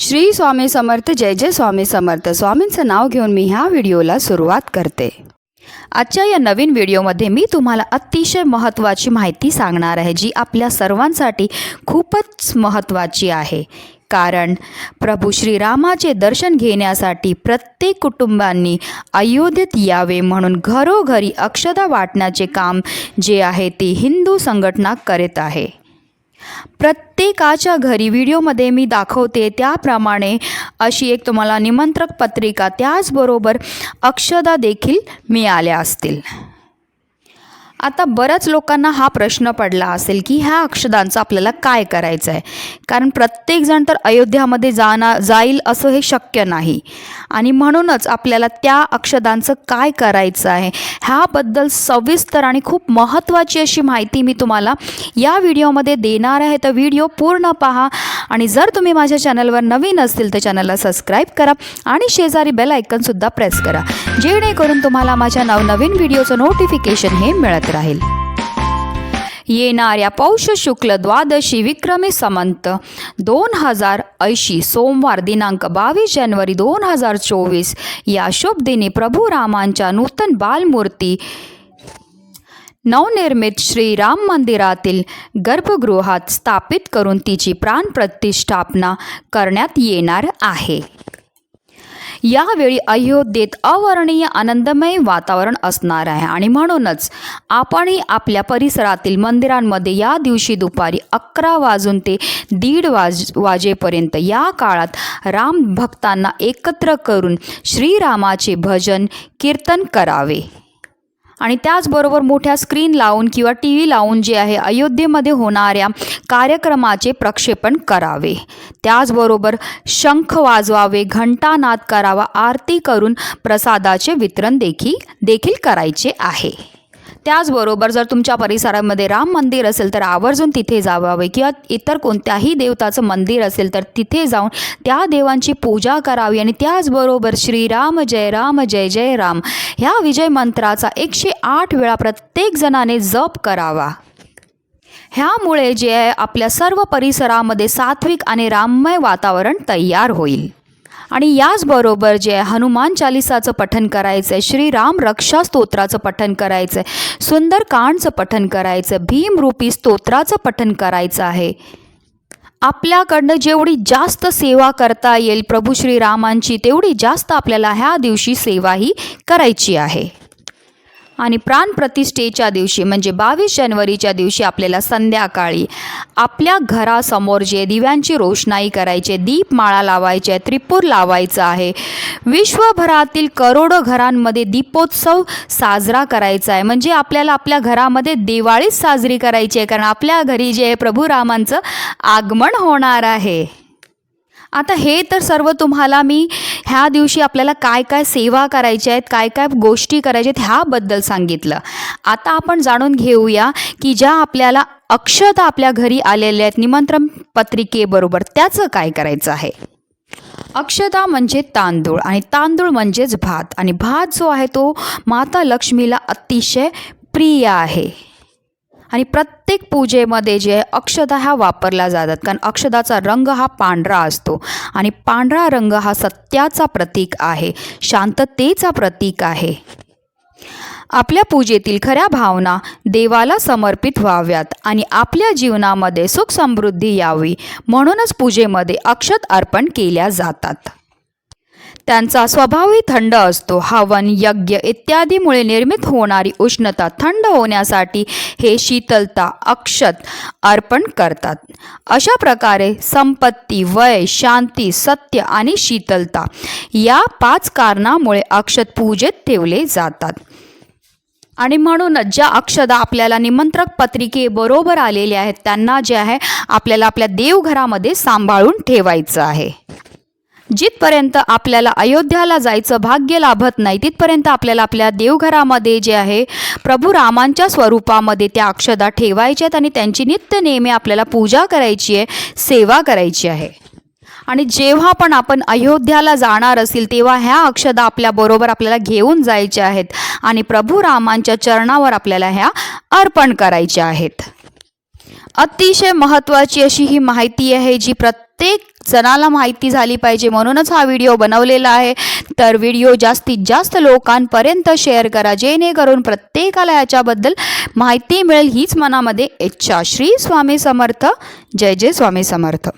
श्री स्वामी समर्थ जय जय स्वामी समर्थ. स्वामींचं नाव घेऊन मी ह्या व्हिडिओला सुरुवात करते. आजच्या या नवीन व्हिडिओमध्ये मी तुम्हाला अतिशय महत्त्वाची माहिती सांगणार आहे जी आपल्या सर्वांसाठी खूपच महत्त्वाची आहे. कारण प्रभू श्रीरामाचे दर्शन घेण्यासाठी प्रत्येक कुटुंबांनी अयोध्येत यावे म्हणून घरोघरी अक्षता वाटण्याचे काम जे आहे ते हिंदू संघटना करीत आहे. प्रत्येकाच्या घरी व्हिडिओमध्ये मी दाखवते त्याप्रमाणे अशी एक तुम्हाला निमंत्रक पत्रिका त्याचबरोबर अक्षदा देखील मिळाल्या असतील. आता बऱ्याच लोकांना हा प्रश्न पडला असेल की ह्या अक्षदांचं आपल्याला काय करायचं आहे कारण प्रत्येकजण तर अयोध्यामध्ये जाणार जाईल असं हे शक्य नाही. आणि म्हणूनच आपल्याला त्या अक्षदांचं काय करायचं आहे ह्याबद्दल सविस्तर आणि खूप महत्त्वाची अशी माहिती मी तुम्हाला या व्हिडिओमध्ये देणार आहे. तर व्हिडिओ पूर्ण पहा आणि जर तुम्ही माझ्या चॅनलवर नवीन असतील तर चॅनलला सबस्क्राईब करा आणि शेजारी बेल ऐकनसुद्धा प्रेस करा. जेणेकरून तुम्हाला माझ्या नवनवीन व्हिडिओचं नोटिफिकेशन हे मिळत राहील. येणाऱ्या पौष शुक्ल द्वादशी विक्रमी समंत. दोन हजार ऐंशी सोमवार दिनांक बावीस जानेवारी दोन हजार चोवीस या शुभ दिनी प्रभू रामांच्या नूतन बालमूर्ती नवनिर्मित श्रीराम मंदिरातील गर्भगृहात स्थापित करून तिची प्राणप्रतिष्ठापना करण्यात येणार आहे. यावेळी अयोध्येत अवर्णीय आनंदमय वातावरण असणार आहे. आणि म्हणूनच आपणही आपल्या परिसरातील मंदिरांमध्ये या दिवशी दुपारी अकरा वाजून ते दीड वाज वाजेपर्यंत या काळात राम भक्तांना एकत्र करून श्रीरामाचे भजन कीर्तन करावे. आणि त्याचबरोबर मोठ्या स्क्रीन लावून किंवा टी व्ही लावून जे आहे अयोध्येमध्ये होणाऱ्या कार्यक्रमाचे प्रक्षेपण करावे. त्याचबरोबर शंख वाजवावे घंटानाद करावा आरती करून प्रसादाचे वितरण देखील देखील करायचे आहे. त्याचबरोबर जर तुमच्या परिसरामध्ये राम मंदिर असेल तर आवर्जून तिथे जावावे किंवा इतर कोणत्याही देवताचं मंदिर असेल तर तिथे जाऊन त्या देवांची पूजा करावी. आणि त्याचबरोबर श्रीराम जय राम जय जय राम ह्या विजय मंत्राचा एकशे आठ वेळा प्रत्येक जणाने जप करावा. ह्यामुळे जे आहे आपल्या सर्व परिसरामध्ये सात्विक आणि राममय वातावरण तयार होईल. आणि याचबरोबर जे आहे हनुमान चालिसाचं पठन करायचं आहे श्रीराम रक्षा स्तोत्राचं पठन करायचं आहे सुंदरकांडचं पठन करायचं भीमरूपी स्तोत्राचं पठन करायचं आहे. आपल्याकडनं जेवढी जास्त सेवा करता येईल प्रभू श्रीरामांची तेवढी जास्त आपल्याला ह्या दिवशी सेवा ही करायची आहे. आणि प्राणप्रतिष्ठेच्या दिवशी म्हणजे बावीस जानेवारीच्या दिवशी आपल्याला संध्याकाळी आपल्या घरासमोर जे दिव्यांची रोषणाई करायची आहे दीपमाळा लावायची आहे त्रिपूर लावायचं आहे. विश्वभरातील करोडो घरांमध्ये दीपोत्सव साजरा करायचा आहे. म्हणजे आपल्याला आपल्या घरामध्ये दिवाळीच साजरी करायची आहे. कारण आपल्या घरी जे आहे प्रभू रामांचं आगमन होणार आहे. आता हे तर सर्व तुम्हाला मी ह्या दिवशी आपल्याला काय काय सेवा करायच्या आहेत काय काय गोष्टी करायच्या आहेत ह्याबद्दल सांगितलं. आता आपण जाणून घेऊया की ज्या आपल्याला अक्षता आपल्या घरी आलेल्या आहेत निमंत्रण पत्रिकेबरोबर त्याचं काय करायचं आहे? अक्षता म्हणजे तांदूळ आणि तांदूळ म्हणजेच भात आणि भात जो आहे तो माता लक्ष्मीला अतिशय प्रिय आहे. आणि प्रत्येक पूजेमध्ये जे आहे ह्या वापरल्या जातात. कारण अक्षदाचा रंग हा पांढरा असतो. आणि पांढरा रंग हा सत्याचा प्रतीक आहे. शांततेचा प्रतीक आहे. आपल्या पूजेतील खऱ्या भावना देवाला समर्पित व्हाव्यात आणि आपल्या जीवनामध्ये सुख समृद्धी यावी म्हणूनच पूजेमध्ये अक्षत अर्पण केल्या जातात. त्यांचा स्वभावही थंड असतो. हवन यज्ञ इत्यादीमुळे निर्मित होणारी उष्णता थंड होण्यासाठी हे शीतलता अक्षत अर्पण करतात. अशा प्रकारे संपत्ती वय शांती सत्य आणि शीतलता या पाच कारणामुळे अक्षत पूजेत ठेवले जातात. आणि म्हणूनच ज्या अक्षदा आपल्याला निमंत्रक पत्रिकेबरोबर आलेल्या आहेत त्यांना जे आहे आपल्याला आपल्या देवघरामध्ये सांभाळून ठेवायचं आहे. जिथपर्यंत आपल्याला अयोध्याला जायचं भाग्य लाभत नाही तिथपर्यंत आपल्याला आपल्या देवघरामध्ये जे आहे प्रभू रामांच्या स्वरूपामध्ये त्या अक्षदा ठेवायच्या आहेत आणि त्यांची नित्य नेहमी आपल्याला पूजा करायची आहे सेवा करायची आहे. आणि जेव्हा पण आपण अयोध्याला जाणार असेल तेव्हा ह्या अक्षदा आपल्याबरोबर आपल्याला घेऊन जायच्या आहेत आणि प्रभू रामांच्या चरणावर आपल्याला ह्या अर्पण करायच्या आहेत. अतिशय महत्त्वाची अशी ही माहिती आहे जी प्रत्येक जणाला माहिती झाली पाहिजे. म्हणूनच हा व्हिडिओ बनवलेला आहे. तर व्हिडिओ जास्तीत जास्त लोकांपर्यंत शेअर करा. जेणेकरून प्रत्येकाला याच्याबद्दल माहिती मिळेल. हीच मनामध्ये इच्छा. श्री स्वामी समर्थ. जय जय स्वामी समर्थ.